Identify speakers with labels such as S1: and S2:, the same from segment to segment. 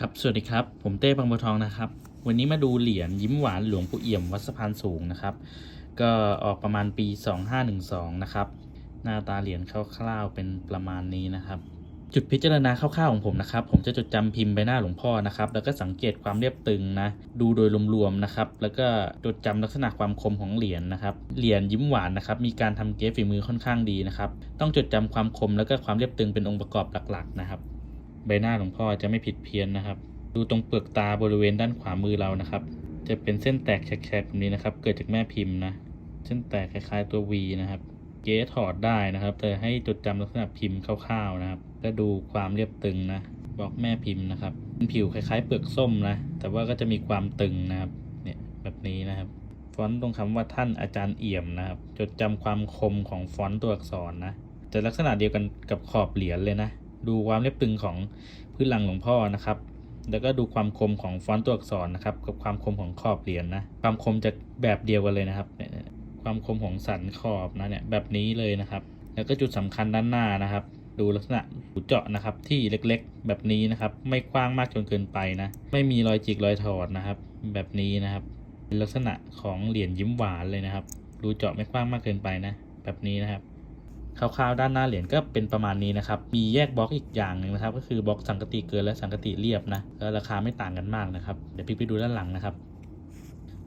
S1: ครับ สวัสดีครับ ผมเต้บางบัวทองนะครับ วันนี้มาดูเหรียญยิ้มหวานหลวงปู่เอี่ยมวัดสะพานสูงนะครับ ก็ออกประมาณปี 2512 นะครับ หน้าตาเหรียญคร่าวๆเป็นประมาณนี้นะครับ จุดพิจารณาคร่าวๆของผมนะครับ ผมจะจดจำพิมพ์ใบหน้าหลวงพ่อนะครับ แล้วก็สังเกตความเรียบตึงนะ ดูโดยรวมๆนะครับ แล้วก็จดจำลักษณะความคมของเหรียญนะครับ เหรียญยิ้มหวานนะครับ มีการทำเกฟฝีมือค่อนข้างดีนะครับ ต้องจดจำความคมแล้วก็ความเรียบตึงเป็นองค์ประกอบหลักๆนะครับ ใบหน้าหลวงพ่อจะไม่ผิดเพี้ยนนะครับ ดูตรงเปลือกตาบริเวณด้านขวามือเรานะครับ จะเป็นเส้นแตกแฉกๆแบบนี้นะครับ เกิดจากแม่พิมพ์นะ เส้นแตกคล้ายๆตัว V นะครับ เก๊ถอดได้นะครับ แต่ให้จดจำลักษณะพิมพ์คร่าวๆนะครับ ก็ดูความเรียบตึงนะบอกแม่พิมพ์นะครับเป็นผิวคล้ายๆ เปลือกส้มนะ แต่ว่าก็จะมีความตึงนะครับ เนี่ยแบบนี้นะครับ ฟอนต์ตรงคำว่าท่านอาจารย์เอี่ยมนะครับ จดจำความคมของฟอนต์ตัวอักษรนะ จะลักษณะเดียวกันกับขอบเหรียญเลยนะ ดูความเรียบตึงของพื้นหลังหลวงพ่อนะครับ แล้วก็ดูความคมของฟอนต์ตัวอักษรนะครับ กับความคมของขอบเหรียญนะความคมจะแบบเดียวกันเลยนะครับ ความคมของสันขอบนะเนี่ยแบบนี้เลยนะครับ แล้วก็จุดสำคัญด้านหน้านะครับ ดูลักษณะหูเจาะนะครับ ที่เล็กๆ แบบนี้นะครับ ไม่กว้างมากจนเกินไปนะ ไม่มีรอยจิกรอยถอดนะครับ แบบนี้นะครับลักษณะของเหรียญยิ้มหวานเลยนะครับดูเจาะไม่กว้างมากเกินไปนะ แบบนี้นะครับ คร่าวๆด้านหน้าเหรียญก็เป็นประมาณนี้นะครับ มีแยกบล็อกอีกอย่างหนึ่งนะครับ ก็คือบล็อกสังกติเกินและสังกติเรียบนะแล้วราคาไม่ต่างกันมากนะครับ เดี๋ยวพี่ไปดูด้านหลังนะครับ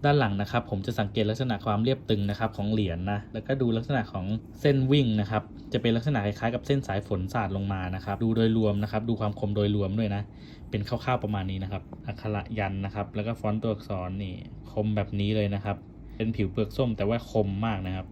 S1: ด้านหลังนะครับ ผมจะสังเกตลักษณะความเรียบตึงนะครับของเหรียญนะแล้วก็ดูลักษณะของเส้นวิ่งนะครับ จะเป็นลักษณะคล้ายๆกับเส้นสายฝนสาดลงมานะครับ ดูโดยรวมนะครับ ดูความคมโดยรวมด้วยนะ เป็นคร่าวๆประมาณนี้นะครับ อักขระยันนะครับ แล้วก็ฟอนต์ตัวอักษรนี่คมแบบนี้เลยนะครับ เป็นผิวเปลือกส้มแต่ว่าคมมากนะครับ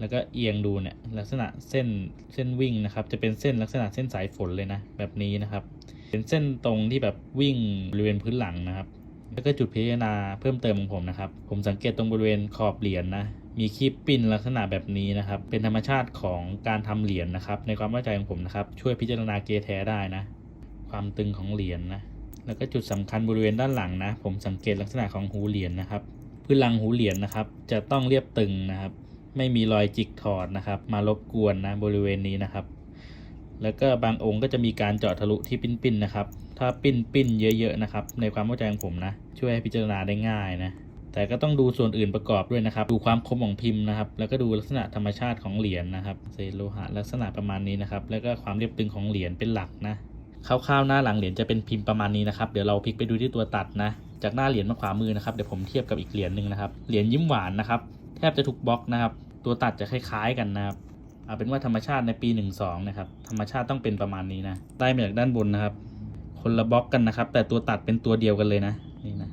S1: แล้วก็เอียงดูเนี่ยลักษณะเส้นเส้นวิ่งนะครับ จะเป็นเส้นลักษณะเส้นสายฝนเลยนะแบบนี้นะครับ เป็นเส้นตรงที่แบบวิ่งบริเวณพื้นหลังนะครับ แล้วก็จุดพิจารณาเพิ่มเติมของผมนะครับ ผมสังเกตตรงบริเวณขอบเหรียญนะมีคีบปิ้นลักษณะแบบนี้นะครับ เป็นธรรมชาติของการทำเหรียญนะครับ ในความเข้าใจของผมนะครับ ช่วยพิจารณาเกแท้ได้นะ ความตึงของเหรียญนะแล้วก็จุดสำคัญบริเวณด้านหลังนะ ผมสังเกตลักษณะของหูเหรียญนะครับพื้นหลังหูเหรียญนะครับ จะต้องเรียบตึงนะครับ ไม่มีรอยจิกถอดนะครับ มารบกวนนะบริเวณนี้นะครับ แล้วก็บางองค์ก็จะมีการเจาะทะลุที่ปิ้นๆนะครับ ถ้าปิ้นปิ้นๆเยอะๆนะครับ ในความเข้าใจของผมนะ ช่วยให้พิจารณาได้ง่ายนะแต่ก็ต้องดูส่วนอื่นประกอบด้วยนะครับ ดูความคมของพิมพ์นะครับ แล้วก็ดูลักษณะธรรมชาติของเหรียญนะครับ เศษโลหะลักษณะประมาณนี้นะครับ แล้วก็ความเรียบตึงของเหรียญเป็นหลักนะ คร่าวๆหน้าหลังเหรียญจะเป็นพิมพ์ประมาณนี้นะครับ เดี๋ยวเราพลิกไปดูที่ตัวตัดนะ จากหน้าเหรียญมาขวามือนะครับ เดี๋ยวผมเทียบกับอีกเหรียญหนึ่งนะครับ เหรียญยิ้มหวานนะครับ แทบจะทุกบล็อกนะครับ ตัวตัดจะคล้ายๆกันนะครับเอาเป็นว่าธรรมชาติในปี 12 นะครับ ธรรมชาติต้องเป็นประมาณนี้นะได้มาจากด้านบนนะครับ คนละบล็อกกันนะครับ แต่ตัวตัดเป็นตัวเดียวกันเลยนะนี่นะ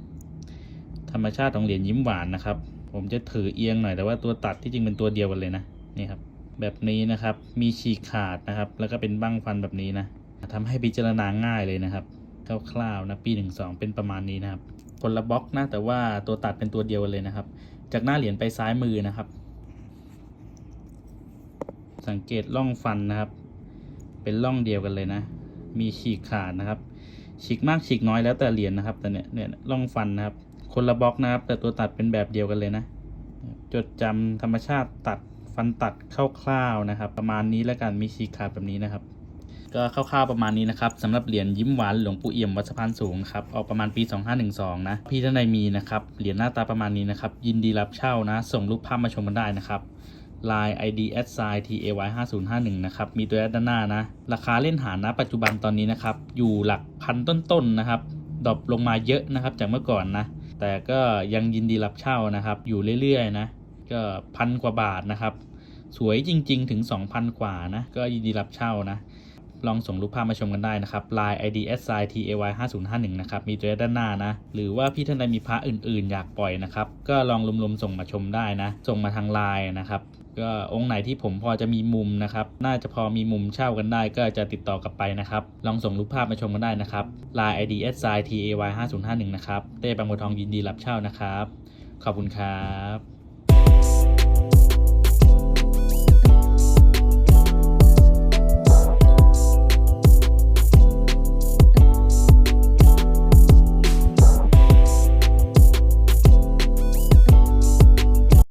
S1: ธรรมชาติของเหรียญยิ้มหวานนะครับ ผมจะถือเอียงหน่อยแต่ว่าตัวตัดที่จริงเป็นตัวเดียวกันเลยนะนี่ครับ แบบนี้นะครับมีฉีกขาดนะครับ แล้วก็เป็นบั้งฟันแบบนี้นะทำให้พิจารณาง่ายเลยนะครับคร่าวๆนะปี 12 เป็นประมาณนี้นะครับคนละบล็อกนะแต่ว่าตัวตัดเป็นตัวเดียวกันเลยนะครับ จากหน้าเหรียญไปซ้ายมือนะครับ สังเกตร่องฟันนะครับ เป็นร่องเดียวกันเลยนะ มีฉีกขาดนะครับ ฉีกมากฉีกน้อยแล้วแต่เหรียญนะครับ แต่เนี่ยเนี่ยร่องฟันนะครับ คนละบล็อกนะครับ แต่ตัวตัดเป็นแบบเดียวกันเลยนะ จดจำธรรมชาติตัดฟันตัดคร่าวๆนะครับ ประมาณนี้แล้วกันมีฉีกขาดแบบนี้นะครับ ก็คร่าวๆประมาณนี้นะครับสำหรับเหรียญยิ้มหวานหลวงปู่เอี่ยมวัดสะพานสูงครับออกประมาณปี 2512 นะ พี่ท่านใดมีนะครับเหรียญหน้าตาประมาณนี้นะครับ ยินดีรับเช่านะ ส่งรูปภาพมาชมกันได้นะครับ Line ID s i t a y 5 0 5 1นะครับ มีตัวแอดด้านหน้านะ ราคาเล่นหานะปัจจุบันตอนนี้นะครับ อยู่หลักพันต้นๆนะครับดรอปลงมาเยอะนะครับจากเมื่อก่อนนะ แต่ก็ยังยินดีรับเช่านะครับ อยู่เรื่อยๆนะ ก็พันกว่าบาทนะครับ สวยจริงๆ ถึง 2,000 กว่านะ ก็ยินดีรับเช่านะ ลองส่งรูปภาพมาชมกันได้นะครับ Line ID s i t a y 5 0 5 1นะครับ มีตัวเลขด้านหน้านะ หรือว่าพี่ท่านใดมีพระอื่นๆ อยากปล่อยนะครับ ก็ลองรวมๆส่งมาชมได้นะ ส่งมาทาง Line นะครับ ก็องค์ไหนที่ผมพอจะมีมุมนะครับ น่าจะพอมีมุมเช่ากันได้ก็จะติดต่อกลับไปนะครับ ลองส่งรูปภาพมาชมกันได้นะครับ Line ID s i t a y 5 0 5 1นะครับ เต้บางบัวทองยินดีรับเช่านะครับ ขอบคุณครับ